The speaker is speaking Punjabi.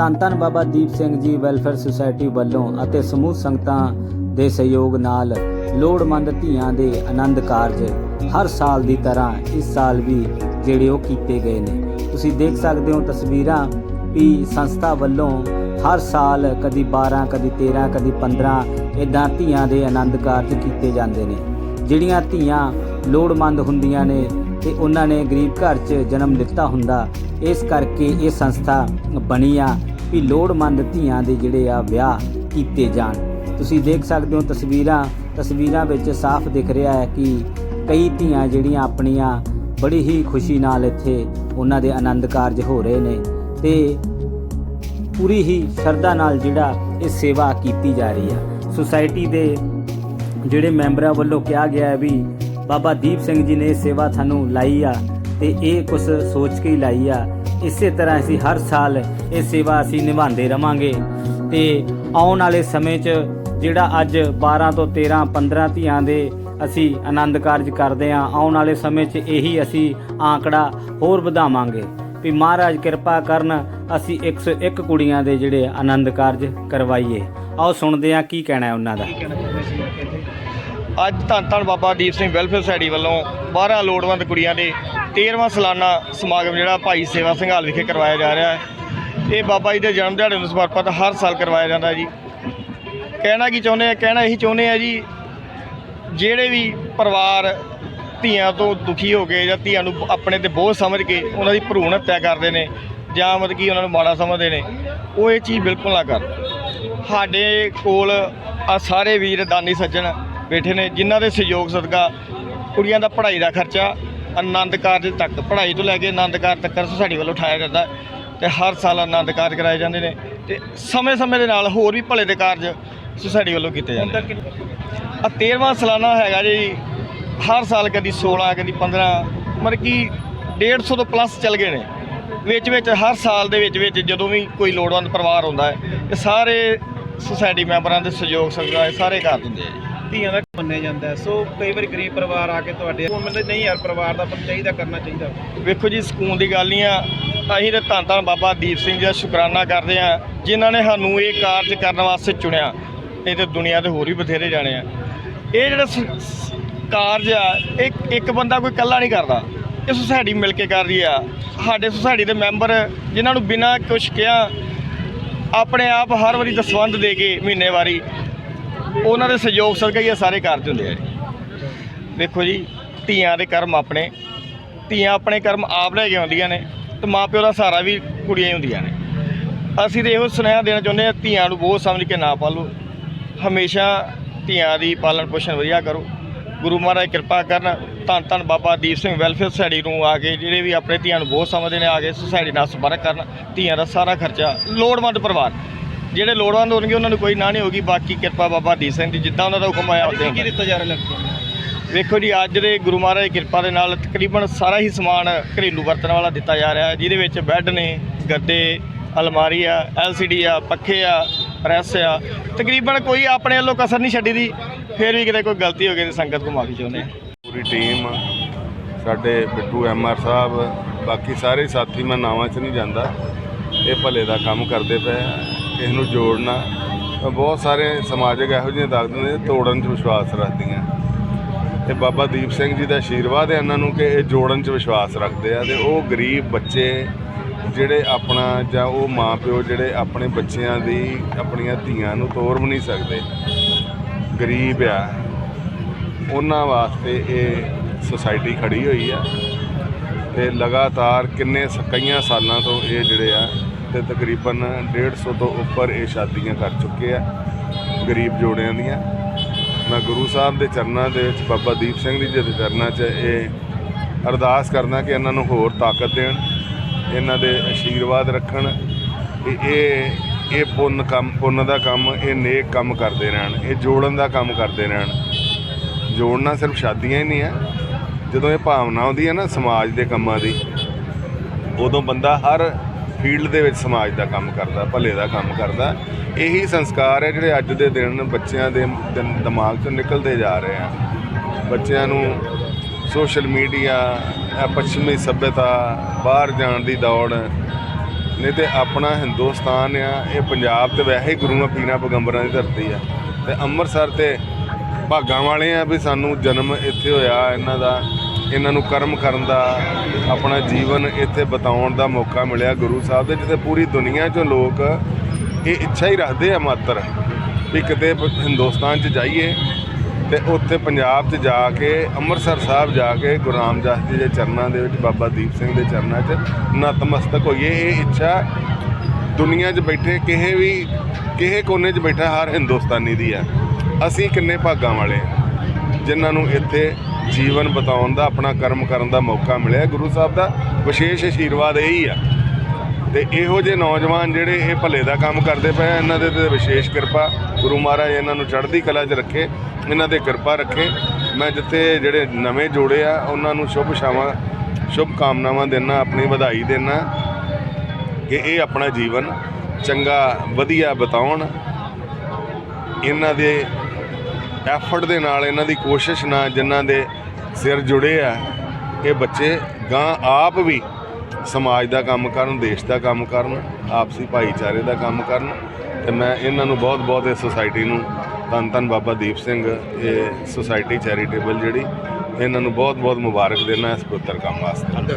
ਧੰਨ ਧੰਨ ਬਾਬਾ ਦੀਪ ਸਿੰਘ ਜੀ ਵੈਲਫੇਅਰ ਸੁਸਾਇਟੀ ਵੱਲੋਂ ਅਤੇ ਸਮੂਹ ਸੰਗਤਾਂ ਦੇ ਸਹਿਯੋਗ ਨਾਲ ਲੋੜਵੰਦ ਧੀਆਂ ਦੇ ਆਨੰਦ ਕਾਰਜ ਹਰ ਸਾਲ ਦੀ ਤਰ੍ਹਾਂ ਇਸ ਸਾਲ ਵੀ ਜਿਹੜੇ ਉਹ ਕੀਤੇ ਗਏ ਨੇ। ਤੁਸੀਂ ਦੇਖ ਸਕਦੇ ਹੋ ਤਸਵੀਰਾਂ ਵੀ ਸੰਸਥਾ ਵੱਲੋਂ ਹਰ ਸਾਲ ਕਦੀ 12 ਕਦੀ 13 ਕਦੀ 15 ਇਦਾਂ ਧੀਆਂ ਦੇ ਆਨੰਦ ਕਾਰਜ ਕੀਤੇ ਜਾਂਦੇ ਨੇ। ਜਿਹੜੀਆਂ ਧੀਆਂ ਲੋੜਵੰਦ ਹੁੰਦੀਆਂ ਨੇ ਤੇ ਉਹਨਾਂ ਨੇ ਗਰੀਬ ਘਰ 'ਚ ਜਨਮ ਲਿੱਤਾ ਹੁੰਦਾ ਇਸ ਕਰਕੇ ਇਹ ਸੰਸਥਾ ਬਣੀ ਆ ਵੀ ਲੋੜਵੰਦ ਧੀਆਂ ਦੇ ਜਿਹੜੇ ਆ ਵਿਆਹ ਕੀਤੇ ਜਾਣ। ਤੁਸੀਂ ਦੇਖ ਸਕਦੇ ਹੋ ਤਸਵੀਰਾਂ ਤਸਵੀਰਾਂ ਵਿੱਚ ਸਾਫ਼ ਦਿਖ ਰਿਹਾ ਹੈ ਕਿ ਕਈ ਧੀਆਂ ਜਿਹੜੀਆਂ ਆਪਣੀਆਂ ਬੜੀ ਹੀ ਖੁਸ਼ੀ ਨਾਲ ਇੱਥੇ ਉਹਨਾਂ ਦੇ ਆਨੰਦ ਕਾਰਜ ਹੋ ਰਹੇ ਨੇ ਤੇ ਪੂਰੀ ਹੀ ਸ਼ਰਧਾ ਨਾਲ ਜਿਹੜਾ ਇਹ ਸੇਵਾ ਕੀਤੀ ਜਾ ਰਹੀ ਹੈ ਸੁਸਾਇਟੀ ਦੇ ਜਿਹੜੇ ਮੈਂਬਰਾਂ ਵੱਲੋਂ ਕਿਹਾ ਗਿਆ ਹੈ ਵੀ ਬਾਬਾ ਦੀਪ ਸਿੰਘ ਜੀ ਨੇ ਇਹ ਸੇਵਾ ਸਾਨੂੰ ਲਾਈ ਆ। ਤੇ ਇਹ ਕੁਝ ਸੋਚ ਕੇ ਹੀ ਲਾਈ ਆ। ਇਸੇ ਤਰ੍ਹਾਂ ਅਸੀਂ ਹਰ ਸਾਲ ਇਹ ਸੇਵਾ ਅਸੀਂ ਨਿਭਾਉਂਦੇ ਰਵਾਂਗੇ। ਤੇ ਆਉਣ ਵਾਲੇ ਸਮੇਂ 'ਚ ਜਿਹੜਾ ਅੱਜ 12 ਤੋਂ 13 15 ਧੀਆਂ ਦੇ ਅਸੀਂ ਆਨੰਦ ਕਾਰਜ ਕਰਦੇ ਆ ਆਉਣ ਵਾਲੇ ਸਮੇਂ 'ਚ ਇਹੀ ਅਸੀਂ ਆંકੜਾ ਹੋਰ ਵਧਾਵਾਂਗੇ ਵੀ ਮਹਾਰਾਜ ਕਿਰਪਾ ਕਰਨ ਅਸੀਂ 101 ਕੁੜੀਆਂ ਦੇ ਜਿਹੜੇ ਆਨੰਦ ਕਾਰਜ ਕਰਵਾਈਏ। ਆਓ ਸੁਣਦੇ ਆ ਕੀ ਕਹਿਣਾ ਹੈ ਉਹਨਾਂ ਦਾ। ਅੱਜ ਧੰਨ ਧੰਨ ਬਾਬਾ ਦੀਪ ਸਿੰਘ ਵੈਲਫੇਅਰ ਸੁਸਾਇਟੀ ਵੱਲੋਂ 12 ਲੋੜਵੰਦ ਕੁੜੀਆਂ ਦੇ 13ਵਾਂ ਸਾਲਾਨਾ ਸਮਾਗਮ ਜਿਹੜਾ ਭਾਈ ਸੇਵਾ ਸੰਘਾਲ ਵਿਖੇ ਕਰਵਾਇਆ ਜਾ ਰਿਹਾ ਹੈ। ਇਹ ਬਾਬਾ ਜੀ ਦੇ ਜਨਮ ਦਿਹਾੜੇ ਨੂੰ ਸਮਰਪਿਤ ਹਰ ਸਾਲ ਕਰਵਾਇਆ ਜਾਂਦਾ ਜੀ। ਕਹਿਣਾ ਕੀ ਚਾਹੁੰਦੇ ਆ? ਕਹਿਣਾ ਇਹੀ ਚਾਹੁੰਦੇ ਆ ਜੀ, ਜਿਹੜੇ ਵੀ ਪਰਿਵਾਰ ਧੀਆਂ ਤੋਂ ਦੁਖੀ ਹੋ ਕੇ ਜਾਂ ਧੀਆਂ ਨੂੰ ਆਪਣੇ ਤੇ ਬੋਝ ਸਮਝ ਕੇ ਉਹਨਾਂ ਦੀ ਭਰੂਣ ਹੱਤਿਆ ਕਰਦੇ ਨੇ ਜਾਂ ਮਤਲਬ ਕਿ ਉਹਨਾਂ ਨੂੰ ਮਾੜਾ ਸਮਝਦੇ ਨੇ, ਉਹ ਇਹ ਚੀਜ਼ ਬਿਲਕੁਲ ਨਾ ਕਰ ਸਾਡੇ ਕੋਲ ਆ ਸਾਰੇ ਵੀਰ ਦਾਨੀ ਸੱਜਣ ਬੈਠੇ ਨੇ, ਜਿਨ੍ਹਾਂ ਦੇ ਸਹਿਯੋਗ ਸਦਕਾ ਕੁੜੀਆਂ ਦਾ ਪੜ੍ਹਾਈ ਦਾ ਖਰਚਾ ਆਨੰਦ ਕਾਰਜ ਤੱਕ, ਪੜ੍ਹਾਈ ਤੋਂ ਲੈ ਕੇ ਆਨੰਦ ਕਾਰਜ ਤੱਕ ਸੁਸਾਇਟੀ ਵੱਲੋਂ ਉਠਾਇਆ ਜਾਂਦਾ ਹੈ ਤੇ ਹਰ ਸਾਲ ਆਨੰਦ ਕਾਰਜ ਕਰਾਏ ਜਾਂਦੇ ਨੇ ਤੇ ਸਮੇਂ-ਸਮੇਂ ਦੇ ਨਾਲ ਹੋਰ ਵੀ ਭਲੇ ਦੇ ਕਾਰਜ ਸੁਸਾਇਟੀ ਵੱਲੋਂ ਕੀਤੇ ਜਾਂਦੇ ਨੇ। ਆ 13ਵਾਂ ਸਾਲਾਨਾ ਹੈਗਾ ਜੀ, ਹਰ ਸਾਲ ਕਦੀ 16 ਕਦੀ 15 ਮਤਲਬ ਕਿ 150 ਤੋਂ ਪਲੱਸ ਚੱਲ ਗਏ ਨੇ। ਵਿੱਚ ਵਿੱਚ ਹਰ ਸਾਲ ਦੇ ਵਿੱਚ ਵਿੱਚ ਜਦੋਂ ਵੀ ਕੋਈ ਲੋੜਵੰਦ ਪਰਿਵਾਰ ਹੁੰਦਾ ਹੈ ਇਹ ਸਾਰੇ ਸੁਸਾਇਟੀ ਮੈਂਬਰਾਂ ਦੇ ਸਹਿਯੋਗ ਸਦਕਾ ਸਾਰੇ ਕਰ ਦਿੰਦੇ ਆ ਜੀ। ਧੀਆਂ ਦਾ ਮੰਨਿਆ ਜਾਂਦਾ ਹੈ। ਸੋ ਕਈ ਵਾਰੀ ਗਰੀਬ ਪਰਿਵਾਰ ਆ ਕੇ ਤੁਹਾਡੇ ਉਹ ਮੈਨੂੰ ਨਹੀਂ ਯਾਰ, ਪਰਿਵਾਰ ਦਾ ਪਰ ਚਾਹੀਦਾ, ਕਰਨਾ ਚਾਹੀਦਾ। ਵੇਖੋ ਜੀ, ਸਕੂਨ ਦੀ ਗੱਲ ਨਹੀਂ ਆ। ਅਸੀਂ ਤੇ ਧੰਨ ਧੰਨ ਬਾਬਾ ਦੀਪ ਸਿੰਘ ਜੀ ਦਾ ਸ਼ੁਕਰਾਨਾ ਕਰਦੇ ਆ ਜਿਨ੍ਹਾਂ ਨੇ ਸਾਨੂੰ ਇਹ ਕਾਰਜ ਕਰਨ ਵਾਸਤੇ ਚੁਣਿਆ। ਇਹ ਤੇ ਦੁਨੀਆ ਤੇ ਹੋਰ ਵੀ ਬਥੇਰੇ ਜਾਣੇ ਆ। ਇਹ ਜਿਹੜਾ ਸ- ਸ- ਕਾਰਜ ਆ, ਇੱਕ ਇੱਕ ਬੰਦਾ ਕੋਈ ਇਕੱਲਾ ਨਹੀਂ ਕਰਦਾ। ਇਹ ਸੁਸਾਇਟੀ ਮਿਲ ਕੇ ਕਰ ਰਹੀ ਆ। ਸਾਡੇ ਸੁਸਾਇਟੀ ਦੇ ਮੈਂਬਰ, ਜਿਨ੍ਹਾਂ ਨੂੰ ਬਿਨਾਂ ਕੁਛ ਕਿਹਾ, ਆਪਣੇ ਆਪ ਹਰ ਵਾਰੀ ਦਸਵੰਧ ਦੇ ਕੇ ਮਹੀਨੇ ਵਾਰੀ ਉਹਨਾਂ ਦੇ ਸਹਿਯੋਗ ਸਦਕਾ ਹੀ ਇਹ ਸਾਰੇ ਕਾਰਜ ਹੁੰਦੇ ਆ ਜੀ। ਦੇਖੋ ਜੀ, ਧੀਆਂ ਦੇ ਕਰਮ ਆਪਣੇ। ਧੀਆਂ ਆਪਣੇ ਕਰਮ ਆਪ ਲੈ ਕੇ ਆਉਂਦੀਆਂ ਨੇ ਤੇ ਮਾਪਿਓ ਦਾ ਸਹਾਰਾ ਵੀ ਕੁੜੀਆਂ ਹੀ ਹੁੰਦੀਆਂ ਨੇ। ਅਸੀਂ ਤੇ ਇਹੋ ਸੁਨੇਹਾ ਦੇਣਾ ਚਾਹੁੰਦੇ ਹਾਂ, ਧੀਆਂ ਨੂੰ ਬਹੁਤ ਸਮਝ ਕੇ ਨਾ ਪਾਲੋ। ਹਮੇਸ਼ਾ ਧੀਆਂ ਦੀ ਪਾਲਣ ਪੋਸ਼ਣ ਵਧੀਆ ਕਰੋ। ਗੁਰੂ ਮਹਾਰਾਜ ਕਿਰਪਾ ਕਰਨ, ਧੰਨ ਧੰਨ ਬਾਬਾ ਦੀਪ ਸਿੰਘ ਵੈਲਫੇਅਰ ਸੁਸਾਇਟੀ ਨੂੰ ਆ ਕੇ ਜਿਹੜੇ ਵੀ ਆਪਣੇ ਧੀਆਂ ਨੂੰ ਬਹੁਤ ਸਮਝਦੇ ਨੇ, ਆ ਕੇ ਸੁਸਾਇਟੀ ਨਾਲ ਸੰਪਰਕ ਕਰਨ, ਧੀਆਂ ਦਾ ਸਾਰਾ ਖਰਚਾ ਲੋੜਵੰਦ ਪਰਿਵਾਰ ਜਿਹੜੇ ਲੋੜਵੰਦ ਹੋਣਗੇ ਉਹਨਾਂ ਨੂੰ ਕੋਈ ਨਾ ਨਹੀਂ ਹੋਗੀ ਬਾਕੀ ਕਿਰਪਾ ਬਾਬਾ ਦੀਪ ਸਿੰਘ ਦੀ ਜਿੱਦਾਂ ਉਹਨਾਂ ਦਾ ਹੁਕਮ ਆਇਆ ਉੱਦਾਂ ਕੀ ਦਿੱਤਾ ਜਾ ਰਿਹਾ ਲੱਗਦਾ ਵੇਖੋ ਜੀ ਅੱਜ ਦੇ ਗੁਰੂ ਮਹਾਰਾਜ ਦੀ ਕਿਰਪਾ ਦੇ ਨਾਲ ਤਕਰੀਬਨ ਸਾਰਾ ਹੀ ਸਮਾਨ ਘਰੇਲੂ ਵਰਤਣ ਵਾਲਾ ਦਿੱਤਾ ਜਾ ਰਿਹਾ ਹੈ ਜਿਹਦੇ ਵਿੱਚ ਬੈੱਡ ਨੇ ਗੱਦੇ ਅਲਮਾਰੀ ਆ ਐਲਸੀਡੀ ਆ ਪੱਖੇ ਆ ਪ੍ਰੈਸ ਆ। ਤਕਰੀਬਨ ਕੋਈ ਆਪਣੇ ਵੱਲੋਂ ਕਸਰ ਨਹੀਂ ਛੱਡੀ ਦੀ ਫਿਰ ਵੀ ਕਿਤੇ ਕੋਈ ਗਲਤੀ ਹੋ ਗਈ ਤੇ ਸੰਗਤ ਕੋ ਮਾਫੀ ਚਾਹੁੰਦੇ ਪੂਰੀ ਟੀਮ ਸਾਡੇ ਬਿੱਟੂ ਐਮਆਰ ਸਾਹਿਬ ਬਾਕੀ ਸਾਰੇ ਸਾਥੀ ਮੈਂ ਨਾਵਾਂ 'ਚ ਨਹੀਂ ਜਾਂਦਾ ਇਹ ਭਲੇ ਦਾ ਕੰਮ ਕਰਦੇ ਪਏ ਆ ਨੂੰ ਜੋੜਨਾ ਬਹੁਤ ਸਾਰੇ ਸਮਾਜਿਕ ਇਹੋ ਜਿਹੀਆਂ ਤਾਕਤਾਂ ਨੇ, ਤੋੜਨ 'ਚ ਵਿਸ਼ਵਾਸ ਰੱਖਦੀਆਂ। ਤੇ ਬਾਬਾ ਦੀਪ ਸਿੰਘ ਜੀ ਦਾ ਆਸ਼ੀਰਵਾਦ ਹੈ ਇਹਨਾਂ ਨੂੰ ਕਿ ਇਹ ਜੋੜਨ 'ਚ ਵਿਸ਼ਵਾਸ ਰੱਖਦੇ ਆ, ਤੇ ਉਹ ਗਰੀਬ ਬੱਚੇ ਜਿਹੜੇ ਆਪਣਾ ਜਾਂ ਉਹ ਮਾਪਿਓ ਜਿਹੜੇ ਆਪਣੇ ਬੱਚਿਆਂ ਦੀ, ਆਪਣੀਆਂ ਧੀਆਂ ਨੂੰ ਤੋਰ ਵੀ ਨਹੀਂ ਸਕਦੇ, ਗਰੀਬ ਆ। ਉਹਨਾਂ ਵਾਸਤੇ ਇਹ ਸੁਸਾਇਟੀ ਖੜੀ ਹੋਈ ਆ, ਤੇ ਲਗਾਤਾਰ ਕਿੰਨੇ ਸ- ਕਈਆਂ ਸਾਲਾਂ ਤੋਂ ਇਹ ਜਿਹੜੇ ਆ ਤੇ ਤਕਰੀਬਨ 150 ਤੋਂ ਉੱਪਰ ਇਹ ਸ਼ਾਦੀਆਂ ਕਰ ਚੁੱਕੇ ਆ, ਗਰੀਬ ਜੋੜਿਆਂ ਦੀਆਂ। ਮੈਂ ਗੁਰੂ ਸਾਹਿਬ ਦੇ ਚਰਨਾਂ ਦੇ ਵਿੱਚ ਬਾਬਾ ਦੀਪ ਸਿੰਘ ਜੀ ਦੇ ਚਰਨਾਂ 'ਚ ਇਹ ਅਰਦਾਸ ਕਰਦਾ ਕਿ ਇਹਨਾਂ ਨੂੰ ਹੋਰ ਤਾਕਤ ਦੇਣ, ਇਹਨਾਂ ਦੇ ਆਸ਼ੀਰਵਾਦ ਰੱਖਣ। ਕਿ ਇਹ ਇਹ ਪੁੰਨ ਕੰਮ, ਪੁੰਨ ਦਾ ਕੰਮ, ਇਹ ਨੇਕ ਕੰਮ ਕਰਦੇ ਰਹਿਣ, ਇਹ ਜੋੜਨ ਦਾ ਕੰਮ ਕਰਦੇ ਰਹਿਣ। ਜੋੜਨਾ ਸਿਰਫ ਸ਼ਾਦੀਆਂ ਹੀ ਨਹੀਂ ਹੈ, ਜਦੋਂ ਇਹ ਭਾਵਨਾ ਆਉਂਦੀ ਹੈ ਨਾ ਸਮਾਜ ਦੇ ਕੰਮਾਂ ਦੀ, ਉਦੋਂ ਬੰਦਾ ਹਰ ਫੀਲਡ ਦੇ ਵਿੱਚ ਸਮਾਜ ਦਾ ਕੰਮ ਕਰਦਾ, ਭਲੇ ਦਾ ਕੰਮ ਕਰਦਾ। ਇਹੀ ਸੰਸਕਾਰ ਹੈ ਜਿਹੜੇ ਅੱਜ ਦੇ ਦਿਨ ਬੱਚਿਆਂ ਦੇ ਦਿਨ- ਦਿਮਾਗ 'ਚੋਂ ਨਿਕਲਦੇ ਜਾ ਰਹੇ ਆ। ਬੱਚਿਆਂ ਨੂੰ ਸੋਸ਼ਲ ਮੀਡੀਆ, ਇਹ ਪੱਛਮੀ ਸਭਿਅਤਾ, ਬਾਹਰ ਜਾਣ ਦੀ ਦੌੜ, ਨਹੀਂ ਤੇ ਆਪਣਾ ਹਿੰਦੁਸਤਾਨ ਆ, ਇਹ ਪੰਜਾਬ ਤੇ ਵੈਸੇ ਹੀ ਗੁਰੂਆਂ ਪੀਰਾਂ ਪੈਗੰਬਰਾਂ ਦੀ ਧਰਤੀ ਆ। ਤੇ ਅੰਮ੍ਰਿਤਸਰ ਤੇ ਭਾਗਾਂ ਵਾਲੇ ਆ ਵੀ ਸਾਨੂੰ ਜਨਮ ਇੱਥੇ ਹੋਇਆ, ਇਹਨਾਂ ਦਾ ਇਹਨਾਂ ਨੂੰ ਕਰਮ ਕਰਨ ਦਾ, ਆਪਣਾ ਜੀਵਨ ਇੱਥੇ ਬਿਤਾਉਣ ਦਾ ਮੌਕਾ ਮਿਲਿਆ ਗੁਰੂ ਸਾਹਿਬ ਦੇ, ਜਿੱਥੇ ਪੂਰੀ ਦੁਨੀਆ 'ਚੋਂ ਲੋਕ ਇਹ ਇੱਛਾ ਹੀ ਰੱਖਦੇ ਆ ਮਾਤਰ ਵੀ ਕਿਤੇ ਹਿੰਦੁਸਤਾਨ 'ਚ ਜਾਈਏ ਤੇ ਉੱਥੇ ਪੰਜਾਬ 'ਚ ਜਾ ਕੇ, ਅੰਮ੍ਰਿਤਸਰ ਸਾਹਿਬ ਜਾ ਕੇ, ਗੁਰੂ ਰਾਮਦਾਸ ਜੀ ਦੇ ਚਰਨਾਂ ਦੇ ਵਿੱਚ, ਬਾਬਾ ਦੀਪ ਸਿੰਘ ਦੇ ਚਰਨਾਂ 'ਚ ਨਤਮਸਤਕ ਹੋਈਏ। ਇਹ ਇੱਛਾ ਦੁਨੀਆ 'ਚ ਬੈਠੇ ਕਿਸੇ ਵੀ ਕਿਸੇ ਕੋਨੇ 'ਚ ਬੈਠਾ ਹਰ ਹਿੰਦੁਸਤਾਨੀ ਦੀ ਆ। ਅਸੀਂ ਕਿੰਨੇ ਭਾਗਾਂ ਵਾਲੇ ਆ। ਜਿਨ੍ਹਾਂ ਨੂੰ ਇੱਥੇ ਜੀਵਨ ਬਤਾਉਣ ਦਾ ਆਪਣਾ ਕਰਮ ਕਰਨ ਦਾ ਮੌਕਾ ਮਿਲਿਆ। ਗੁਰੂ ਸਾਹਿਬ ਦਾ ਵਿਸ਼ੇਸ਼ ਆਸ਼ੀਰਵਾਦ ਇਹੀ ਆ। ਤੇ ਇਹੋ ਜਿਹੇ ਨੌਜਵਾਨ ਜਿਹੜੇ ਇਹ ਭਲੇ ਦਾ ਕੰਮ ਕਰਦੇ ਪਏ ਆ, ਇਹਨਾਂ ਦੇ ਤੇ ਵਿਸ਼ੇਸ਼ ਕਿਰਪਾ। ਗੁਰੂ ਮਹਾਰਾਜ ਇਹਨਾਂ ਨੂੰ ਚੜ੍ਹਦੀ ਕਲਾ 'ਚ ਰੱਖੇ ਇਹਨਾਂ ਦੇ ਕਿਰਪਾ ਰੱਖੇ। ਮੈਂ ਜਿੱਥੇ ਜਿਹੜੇ ਨਵੇਂ ਜੋੜੇ ਆ ਉਹਨਾਂ ਨੂੰ ਸ਼ੁਭ ਸ਼ਾਵਾਂ ਸ਼ੁਭ ਕਾਮਨਾਵਾਂ ਦੇਣਾ ਆਪਣੀ ਵਧਾਈ ਦੇਣਾ ਕਿ ਇਹ ਆਪਣਾ ਜੀਵਨ ਚੰਗਾ ਵਧੀਆ ਬਤਾਉਣ। ਇਹਨਾਂ ਦੇ ਐਫਰਟ ਦੇ ਨਾਲ ਇਹਨਾਂ ਦੀ ਕੋਸ਼ਿਸ਼ ਨਾਲ ਜਿਨ੍ਹਾਂ ਦੇ ਸਿਰ ਜੁੜੇ ਆ, ਇਹ ਬੱਚੇ ਗਾਂ ਆਪ ਵੀ ਸਮਾਜ ਦਾ ਕੰਮ ਕਰਨ, ਦੇਸ਼ ਦਾ ਕੰਮ ਕਰਨ, ਆਪਸੀ ਭਾਈਚਾਰੇ ਦਾ ਕੰਮ ਕਰਨ। ਤੇ ਮੈਂ ਇਹਨਾਂ ਨੂੰ ਬਹੁਤ ਬਹੁਤ ਇਸ ਸੁਸਾਇਟੀ ਨੂੰ ਧੰਨ ਧੰਨ ਬਾਬਾ ਦੀਪ ਸਿੰਘ, ਇਹ ਸੁਸਾਇਟੀ ਚੈਰੀਟੇਬਲ ਜਿਹੜੀ, ਇਹਨਾਂ ਨੂੰ ਬਹੁਤ ਬਹੁਤ ਮੁਬਾਰਕ ਦੇਣਾ ਇਸ ਪੁੱਤਰ ਕੰਮ ਵਾਸਤੇ।